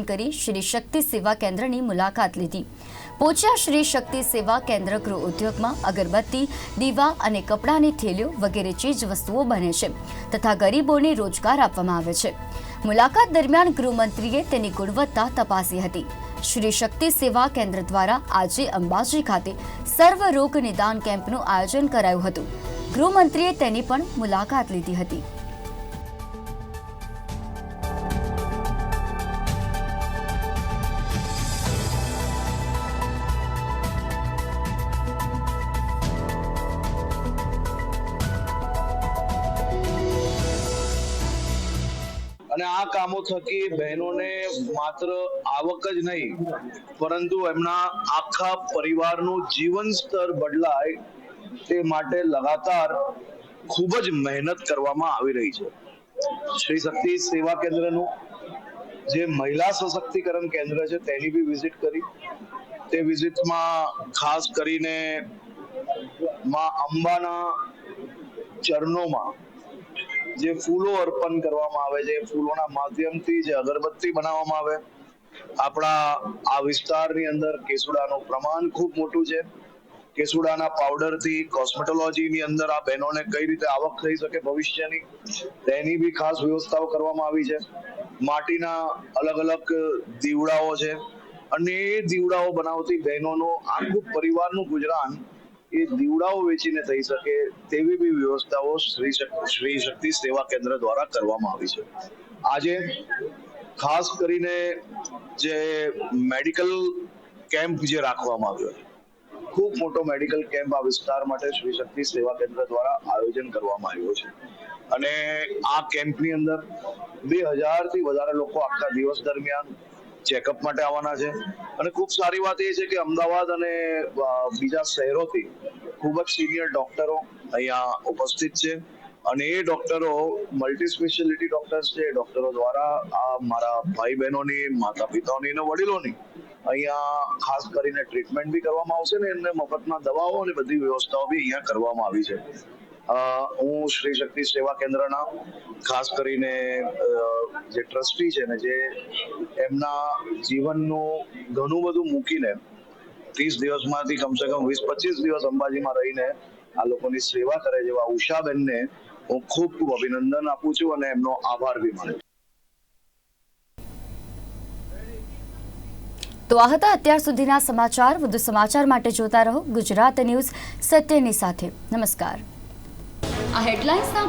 કરી શ્રી શક્તિ સેવા કેન્દ્રની મુલાકાત લીધી. પોચા શ્રી શક્તિ સેવા કેન્દ્ર ગૃહ ઉદ્યોગમાં અગરબત્તી, દીવા અને કપડાની થેલીઓ વગેરે ચીજ વસ્તુઓ બને છે તથા ગરીબોને રોજગાર આપવામાં આવે છે. મુલાકાત દરમિયાન ગૃહમંત્રીએ તેની ગુણવત્તા તપાસી હતી. શ્રી શક્તિ સેવા કેન્દ્ર દ્વારા આજે અંબાજી ખાતે સર્વ રોગ નિદાન કેમ્પનું આયોજન કરાયું હતું. ગૃહમંત્રીએ તેની પણ મુલાકાત લીધી હતી. અને આ કામો થકી બહેનોને માત્ર આવક જ નહીં, પરંતુ એમના આખા પરિવારનું જીવન સ્તર બદલાય તે માટે લગાતાર ખૂબ જ મહેનત કરવામાં આવી રહી છે. શ્રી શક્તિ સેવા કેન્દ્રનું જે મહિલા સશક્તિકરણ કેન્દ્ર છે તેની બી વિઝિટ કરી. તે વિઝિટમાં ખાસ કરીને માં અંબાના ચરણોમાં જે ફૂલો અર્પણ કરવામાં આવે છે ફૂલોના માધ્યમથી જે અગરબત્તી બનાવવામાં આવે. આપણા આ વિસ્તારની અંદર કેસુડાનું પ્રમાણ ખૂબ મોટું છે. કેસુડાના પાવડરથી કોસ્મેટોલોજીની અંદર આ બહેનોને કઈ રીતે આવક થઈ શકે ભવિષ્યની, તેની બી ખાસ વ્યવસ્થાઓ કરવામાં આવી છે. માટીના અલગ અલગ દીવડાઓ છે. અને એ દીવડાઓ બનાવતી બહેનોનો આખું પરિવારનું ગુજરાન એ દીવડાઓ વેચીને થઈ શકે તેવી બી વ્યવસ્થાઓ શ્રી શ્રી શક્તિ સેવા કેન્દ્ર દ્વારા કરવામાં આવી છે. આજે ખાસ કરીને જે મેડિકલ કેમ્પ જે રાખવામાં આવ્યો ખૂબ મોટો મેડિકલ કેમ્પ આ વિસ્તાર માટે શ્રી શક્તિ સેવા કેન્દ્ર દ્વારા આયોજન કરવામાં આવ્યું છે. અને આ કેમ્પની અંદર બે હજારથી વધારે લોકો આખા દિવસ દરમિયાન ચેકઅપ માટે આવવાના છે. અને ખૂબ સારી વાત એ છે કે અમદાવાદ અને બીજા શહેરોથી ખૂબ જ સિનિયર ડોક્ટરો અહીંયા ઉપસ્થિત છે. અને એ ડોક્ટરો મલ્ટી સ્પેશિયાલિટી ડોક્ટર્સ છે ડોક્ટરો દ્વારા આ મારા ભાઈ બહેનોની માતા પિતાઓની અને વડીલોની અહીંયા ખાસ કરીને ટ્રીટમેન્ટ બી કરવામાં આવશે ને, એમને મફતમાં દવાઓ અને બધી વ્યવસ્થાઓ બી અહીંયા કરવામાં આવી છે. હું શ્રી શક્તિ સેવા કેન્દ્રના ખાસ કરીને જે ટ્રસ્ટી છે ને, જે એમના જીવનનું ઘણું બધું મૂકીને ત્રીસ દિવસમાંથી કમસે કમ વીસ પચીસ દિવસ અંબાજીમાં રહીને આ લોકોની સેવા કરે જેવા ઉષાબેનને હું ખૂબ ખૂબ અભિનંદન આપું છું અને એમનો આભાર બી માનું તો આ હતા અત્યાર સુધીના સમાચાર. વધુ સમાચાર માટે જોતા રહો ગુજરાત ન્યૂઝ સત્યની સાથે. નમસ્કાર. આ હેડલાઇન્સના